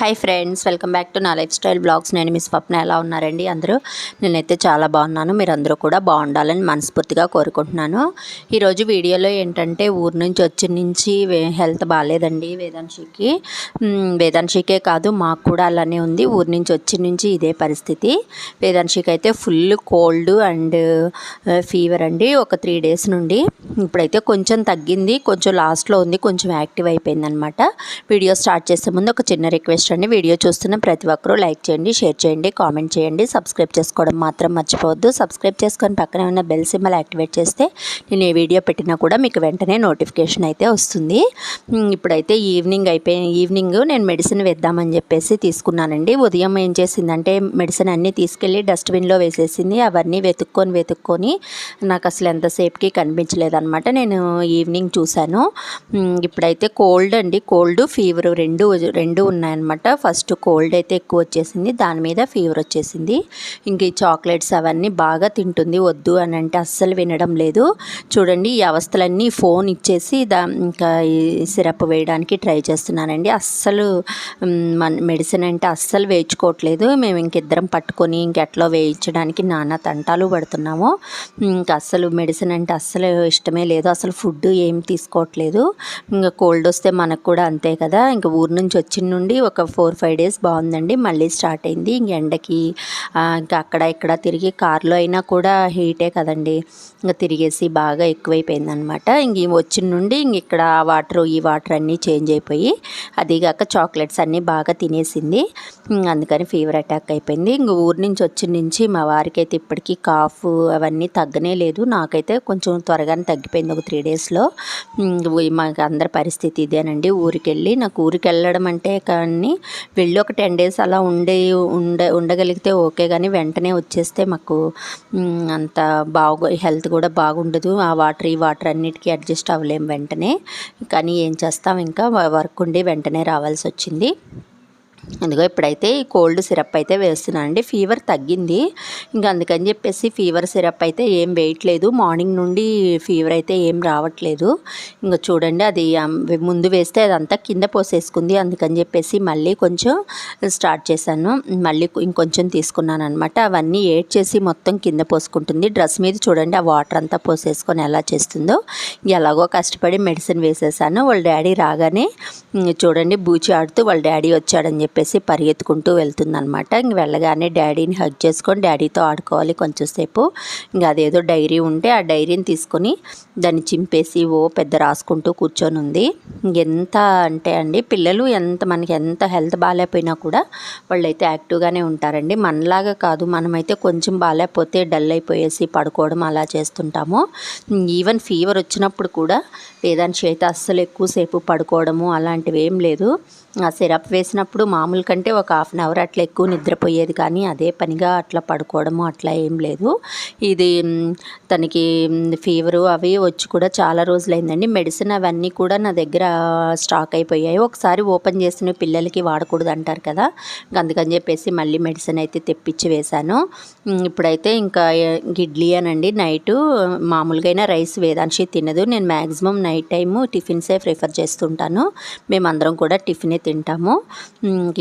Hi friends welcome back to నా lifestyle blogs నేను miss Swapna ఎలా ఉన్నారండి అందరూ? నేనైతే చాలా బాగున్నాను. మీరు అందరూ కూడా బాగుండాలని మనస్ఫూర్తిగా కోరుకుంటున్నాను. ఈరోజు వీడియోలో ఏంటంటే ఊరు నుంచి వచ్చి నుంచి హెల్త్ బాగాలేదండి వేదాంశికి. వేదాంశికే కాదు మాకు కూడా అలానే ఉంది. ఊరు నుంచి వచ్చి నుంచి ఇదే పరిస్థితి. వేదాంశికి అయితే ఫుల్ కోల్డ్ అండ్ ఫీవర్ అండి ఒక త్రీ డేస్ నుండి. ఇప్పుడైతే కొంచెం తగ్గింది కొంచెం లాస్ట్లో ఉంది కొంచెం యాక్టివ్ అయిపోయింది అనమాట వీడియో స్టార్ట్ చేసే ముందు ఒక చిన్న రిక్వెస్ట్ అండి వీడియో చూస్తున్న ప్రతి ఒక్కరూ లైక్ చేయండి షేర్ చేయండి కామెంట్ చేయండి. సబ్స్క్రైబ్ చేసుకోవడం మాత్రం మర్చిపోవద్దు. సబ్స్క్రైబ్ చేసుకొని పక్కనే ఉన్న బెల్ సింబల్ యాక్టివేట్ చేస్తే నేను ఏ వీడియో పెట్టినా కూడా మీకు వెంటనే నోటిఫికేషన్ అయితే వస్తుంది. ఇప్పుడైతే ఈవినింగ్ అయిపోయి ఈవినింగ్ నేను మెడిసిన్ వేద్దామని చెప్పేసి తీసుకున్నానండి. ఉదయం ఏం చేసిందంటే మెడిసిన్ అన్నీ తీసుకెళ్ళి డస్ట్బిన్లో వేసేసింది. అవన్నీ వెతుక్కొని వెతుక్కొని నాకు అసలు ఎంతసేపుకి కనిపించలేదన్నమాట. నేను ఈవినింగ్ చూశాను. ఇప్పుడైతే కోల్డ్ అండి. కోల్డ్ ఫీవర్ రెండు రెండు ఉన్నాయన్నమాట. ఫస్ట్ కోల్డ్ అయితే ఎక్కువ వచ్చేసింది. దాని మీద ఫీవర్ వచ్చేసింది. ఇంక ఈ చాక్లెట్స్ అవన్నీ బాగా తింటుంది. వద్దు అని అంటే అస్సలు వినడం లేదు. చూడండి ఈ అవస్థలన్నీ ఫోన్ ఇచ్చేసి దా ఇంకా ఈ సిరప్ వేయడానికి ట్రై చేస్తున్నానండి. అస్సలు మన మెడిసిన్ అంటే అస్సలు వేయించుకోవట్లేదు. మేము ఇంకిద్దరం పట్టుకొని ఇంకెట్లో వేయించడానికి నానా తంటాలు పడుతున్నాము. ఇంకా అస్సలు మెడిసిన్ అంటే అస్సలు ఇష్టమే లేదు. అసలు ఫుడ్ ఏం తీసుకోవట్లేదు. ఇంకా కోల్డ్ వస్తే మనకు కూడా అంతే కదా. ఇంకా ఊరు నుంచి వచ్చిన నుండి ఒక ఫోర్ ఫైవ్ డేస్ బాగుందండి. మళ్ళీ స్టార్ట్ అయింది. ఇంక ఎండకి ఇంకా అక్కడ ఇక్కడ తిరిగి కార్లో అయినా కూడా హీటే కదండి. ఇంకా తిరిగేసి బాగా ఎక్కువైపోయింది అనమాట ఇంక వచ్చిన నుండి ఇంక ఇక్కడ వాటర్ ఈ వాటర్ అన్నీ చేంజ్ అయిపోయి అదిగాక చాక్లెట్స్ అన్నీ బాగా తినేసింది. అందుకని ఫీవర్ అటాక్ అయిపోయింది. ఇంక ఊరి నుంచి వచ్చిన నుంచి మా వారికి అయితే ఇప్పటికీ కాఫ్ అవన్నీ తగ్గనే లేదు. నాకైతే కొంచెం త్వరగానే తగ్గిపోయింది ఒక త్రీ డేస్లో. మాకు అందరి పరిస్థితి ఇదేనండి. ఊరికి వెళ్ళి నాకు ఊరికి వెళ్ళడం అంటే కానీ వెళ్ళి ఒక టెన్ డేస్ అలా ఉండే ఉండ ఉండగలిగితే ఓకే కానీ వెంటనే వచ్చేస్తే మాకు అంత బాగు హెల్త్ కూడా బాగుండదు. ఆ వాటర్ ఈ వాటర్ అన్నిటికీ అడ్జస్ట్ అవ్వలేము వెంటనే. కానీ ఏం చేస్తాం ఇంకా వర్క్ ఉండి వెంటనే రావాల్సి వచ్చింది. అందుకో ఇప్పుడైతే ఈ కోల్డ్ సిరప్ అయితే వేస్తున్నాను అండి. ఫీవర్ తగ్గింది. ఇంకా అందుకని చెప్పేసి ఫీవర్ సిరప్ అయితే ఏం వేయట్లేదు. మార్నింగ్ నుండి ఫీవర్ అయితే ఏం రావట్లేదు. ఇంకా చూడండి అది ముందు వేస్తే అదంతా కింద పోసేసుకుంది. అందుకని చెప్పేసి మళ్ళీ కొంచెం స్టార్ట్ చేశాను. మళ్ళీ ఇంకొంచెం తీసుకున్నాను అనమాట అవన్నీ ఏడ్ చేసి మొత్తం కింద పోసుకుంటుంది. డ్రెస్ మీద చూడండి ఆ వాటర్ అంతా పోసేసుకొని ఎలా చేస్తుందో. ఎలాగో కష్టపడి మెడిసిన్ వేసేసాను. వాళ్ళ డాడీ రాగానే చూడండి బూచి ఆడుతూ వాళ్ళ డాడీ వచ్చాడని చెప్పి చెప్పేసి పరిగెత్తుకుంటూ వెళ్తుందనమాట ఇంక వెళ్ళగానే డాడీని హగ్ చేసుకొని డాడీతో ఆడుకోవాలి కొంచెం సేపు. ఇంకా అదేదో డైరీ ఉంటే ఆ డైరీని తీసుకొని దాన్ని చింపేసి ఓ పెద్ద రాసుకుంటూ కూర్చొని ఉంది. ఎంత అంటే అండి పిల్లలు ఎంత మనకి ఎంత హెల్త్ బాగాలేకపోయినా కూడా వాళ్ళైతే యాక్టివ్గానే ఉంటారండి. మనలాగా కాదు మనమైతే కొంచెం బాగాలేకపోతే డల్ అయిపోయేసి పడుకోవడం అలా చేస్తుంటాము. ఈవెన్ ఫీవర్ వచ్చినప్పుడు కూడా వేదాంశి అయితే అస్సలు ఎక్కువసేపు పడుకోవడము అలాంటివి ఏం లేదు. ఆ సిరప్ వేసినప్పుడు మామూలు కంటే ఒక హాఫ్ అన్ అవర్ అట్లా ఎక్కువ నిద్రపోయేది కానీ అదే పనిగా అట్లా పడుకోవడము అట్లా ఏం లేదు. ఇది తనకి ఫీవరు అవి వచ్చి కూడా చాలా రోజులైందండి. మెడిసిన్ అవన్నీ కూడా నా దగ్గర స్టాక్ అయిపోయాయి. ఒకసారి ఓపెన్ చేసిన పిల్లలకి వాడకూడదు అంటారు కదా. అందుకని చెప్పేసి మళ్ళీ మెడిసిన్ అయితే తెప్పించి వేశాను. ఇప్పుడైతే ఇంకా ఇడ్లీ అనండి. నైట్ మామూలుగా అయినా రైస్ వేదాంశి తినదు. నేను మ్యాక్సిమం నైట్ టైము టిఫిన్సే ప్రిఫర్ చేస్తుంటాను. మేమందరం కూడా టిఫినే తింటాము.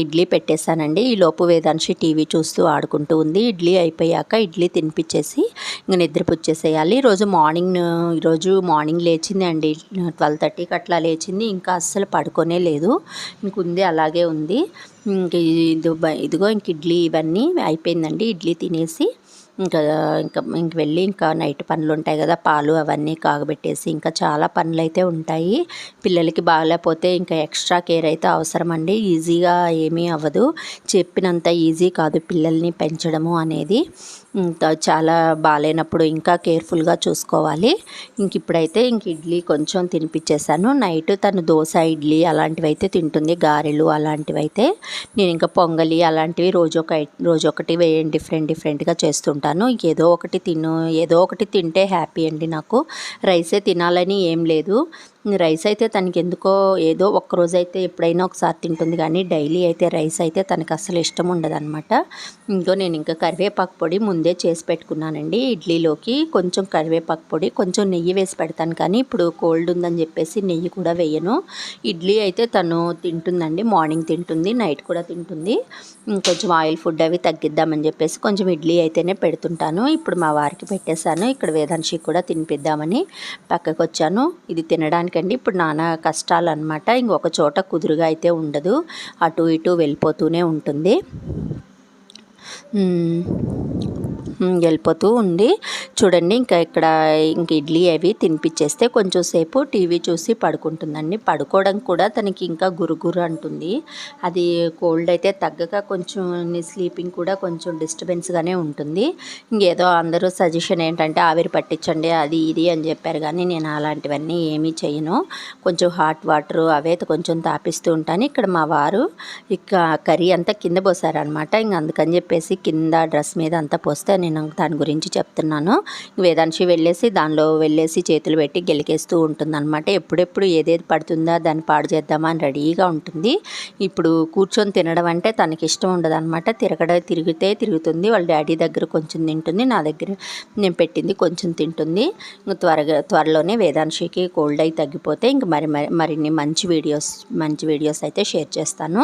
ఇడ్లీ పెట్టేశానండి. ఈ లోపు వేదాంశి టీవీ చూస్తూ ఆడుకుంటూ ఉంది. ఇడ్లీ అయిపోయాక ఇడ్లీ తినిపించేసి ఇంక నిద్రపుచ్చేసేయాలి ఈరోజు మార్నింగ్ ఈరోజు మార్నింగ్ లేచింది అండి. ట్వెల్వ్ థర్టీకి అట్లా లేచింది. ఇంకా అస్సలు పడుకోనే లేదు. ఇంకుంది అలాగే ఉంది. ఇంక ఇది ఇదిగో ఇంక ఇడ్లీ ఇవన్నీ అయిపోయిందండి. ఇడ్లీ తినేసి ఇంకా ఇంకా ఇంక వెళ్ళి ఇంకా నైట్ పనులు ఉంటాయి కదా పాలు అవన్నీ కాగబెట్టేసి ఇంకా చాలా పనులు అయితే ఉంటాయి. పిల్లలకి బాగాలేకపోతే ఇంకా ఎక్స్ట్రా కేర్ అయితే అవసరం అండి ఈజీగా ఏమీ అవ్వదు. చెప్పినంత ఈజీ కాదు పిల్లల్ని పెంచడము అనేది. ఇంకా చాలా బాగాలేనప్పుడు ఇంకా కేర్ఫుల్గా చూసుకోవాలి. ఇంక ఇప్పుడైతే ఇంక ఇడ్లీ కొంచెం తినిపించేశాను. నైట్ తను దోశ ఇడ్లీ అలాంటివి అయితే తింటుంది. గారెలు అలాంటివి అయితే నేను ఇంకా పొంగలి అలాంటివి రోజు ఒక రోజు ఒకటి వేయండి డిఫరెంట్ డిఫరెంట్గా చేస్తుంటాను. ఏదో ఒకటి తిను ఏదో ఒకటి తింటే హ్యాపీ అండి నాకు. రైసే తినాలని ఏం లేదు. రైస్ అయితే తనకి ఎందుకో ఏదో ఒక్కరోజు అయితే ఎప్పుడైనా ఒకసారి తింటుంది. కానీ డైలీ అయితే రైస్ అయితే తనకు అసలు ఇష్టం ఉండదు అనమాట ఇంకో నేను ఇంకా కరివేపాకు పొడి ముందే చేసి పెట్టుకున్నానండి. ఇడ్లీలోకి కొంచెం కరివేపాకు పొడి కొంచెం నెయ్యి వేసి పెడతాను. కానీ ఇప్పుడు కోల్డ్ ఉందని చెప్పేసి నెయ్యి కూడా వేయను. ఇడ్లీ అయితే తను తింటుందండి. మార్నింగ్ తింటుంది నైట్ కూడా తింటుంది. కొంచెం ఆయిల్ ఫుడ్ అవి తగ్గిద్దామని చెప్పేసి కొంచెం ఇడ్లీ అయితేనే పెడుతుంటాను. ఇప్పుడు మా వారికి పెట్టేశాను. ఇక్కడ వేదాంశి కూడా తినిపిద్దామని పక్కకు వచ్చాను ఇది తినడానికి ఎందుకంటే ఇప్పుడు నానా కష్టాలు అనమాట ఇంకొక చోట కుదురుగా అయితే ఉండదు. అటు ఇటు వెళ్ళిపోతూనే ఉంటుంది. వెళ్ళిపోతూ ఉంది చూడండి ఇంకా ఇక్కడ ఇంక ఇడ్లీ అవి తినిపించేస్తే కొంచెం సేపు టీవీ చూసి పడుకుంటుందండి. పడుకోవడం కూడా తనకి ఇంకా గురుగురు అంటుంది. అది కోల్డ్ అయితే తగ్గక కొంచెం స్లీపింగ్ కూడా కొంచెం డిస్టర్బెన్స్గానే ఉంటుంది. ఇంకేదో అందరూ సజెషన్ ఏంటంటే ఆవిరి పట్టించండి అది ఇది అని చెప్పారు కానీ నేను అలాంటివన్నీ ఏమీ చేయను కొంచెం హాట్ వాటర్ అవే కొంచెం తాపిస్తూ ఉంటాను. ఇక్కడ మా వారు ఇక కర్రీ అంతా కింద పోసారనమాట ఇంక అందుకని చెప్పేసి కింద డ్రెస్ మీద అంతా పోస్తే నేను దాని గురించి చెప్తున్నాను. వేదాంశి వెళ్ళేసి దానిలో వెళ్ళేసి చేతులు పెట్టి గెలికేస్తూ ఉంటుందన్నమాట. ఎప్పుడెప్పుడు ఏదేది పడుతుందో దాన్ని పాడు చేద్దామా అని రెడీగా ఉంటుంది. ఇప్పుడు కూర్చొని తినడం అంటే తనకి ఇష్టం ఉండదు అనమాట తిరగడ తిరిగితే తిరుగుతుంది. వాళ్ళ డాడీ దగ్గర కొంచెం తింటుంది. నా దగ్గర నేను పెట్టింది కొంచెం తింటుంది. త్వరగా త్వరలోనే వేదాంశికి కోల్డ్ అయి తగ్గిపోతే ఇంక మరి మరి మరిన్ని మంచి వీడియోస్ మంచి వీడియోస్ అయితే షేర్ చేస్తాను.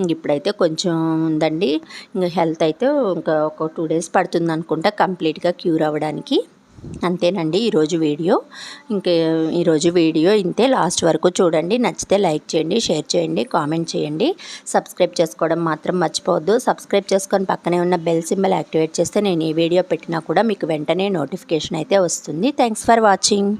ఇంక ఇప్పుడైతే కొంచెం ఉందండి. ఇంకా హెల్త్ అయితే ఇంకా ఒక టూ డేస్ పడుతుంది అనుకుంటా కంప్లీట్గా క్యూర్ అవ్వడానికి. అంతేనండి ఈరోజు వీడియో. ఇంకా ఈరోజు వీడియో ఇంతే. లాస్ట్ వరకు చూడండి. నచ్చితే లైక్ చేయండి షేర్ చేయండి కామెంట్ చేయండి. సబ్స్క్రైబ్ చేసుకోవడం మాత్రం మర్చిపోవద్దు. సబ్స్క్రైబ్ చేసుకొని పక్కనే ఉన్న బెల్ సింబల్ యాక్టివేట్ చేస్తే నేను ఈ వీడియో పెట్టినా కూడా మీకు వెంటనే నోటిఫికేషన్ అయితే వస్తుంది. Thanks for watching.